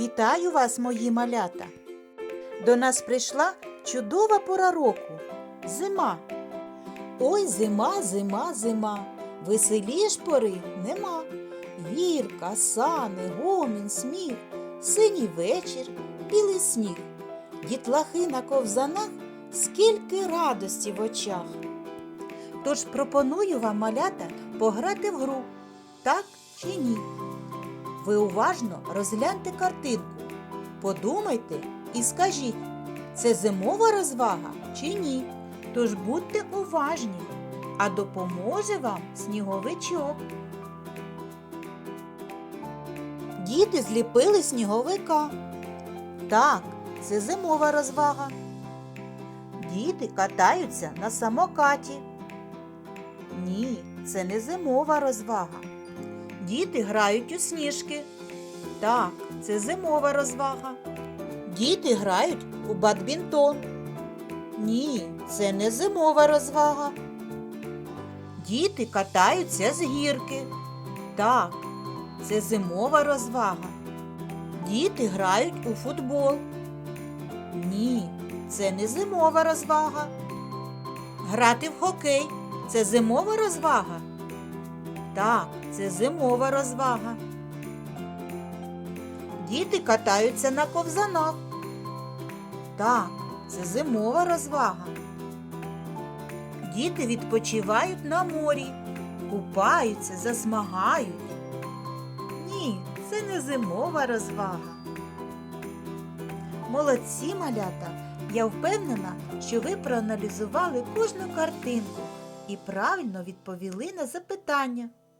Вітаю вас, мої малята! До нас прийшла чудова пора року зима. Ой, зима, зима, зима, веселіш пори нема. Гірка, сани, гомін, сміх, синій вечір, білий сніг. Дітлахи на ковзанах, скільки радості в очах. Тож пропоную вам, малята, пограти в гру, так чи ні. Ви уважно розгляньте картинку, подумайте і скажіть, це зимова розвага чи ні. Тож будьте уважні, а допоможе вам сніговичок. Діти зліпили сніговика. Так, це зимова розвага. Діти катаються на самокаті. Ні, це не зимова розвага. Діти грають у сніжки. Так, це зимова розвага. Діти грають у бадмінтон. Ні, це не зимова розвага. Діти катаються з гірки. Так, це зимова розвага. Діти грають у футбол. Ні, це не зимова розвага. Грати в хокей це зимова розвага. Так, це зимова розвага. Діти катаються на ковзанах. Так, це зимова розвага. Діти відпочивають на морі, купаються, засмагають. Ні, це не зимова розвага. Молодці малята! Я впевнена, що ви проаналізували кожну картинку і правильно відповіли на запитання.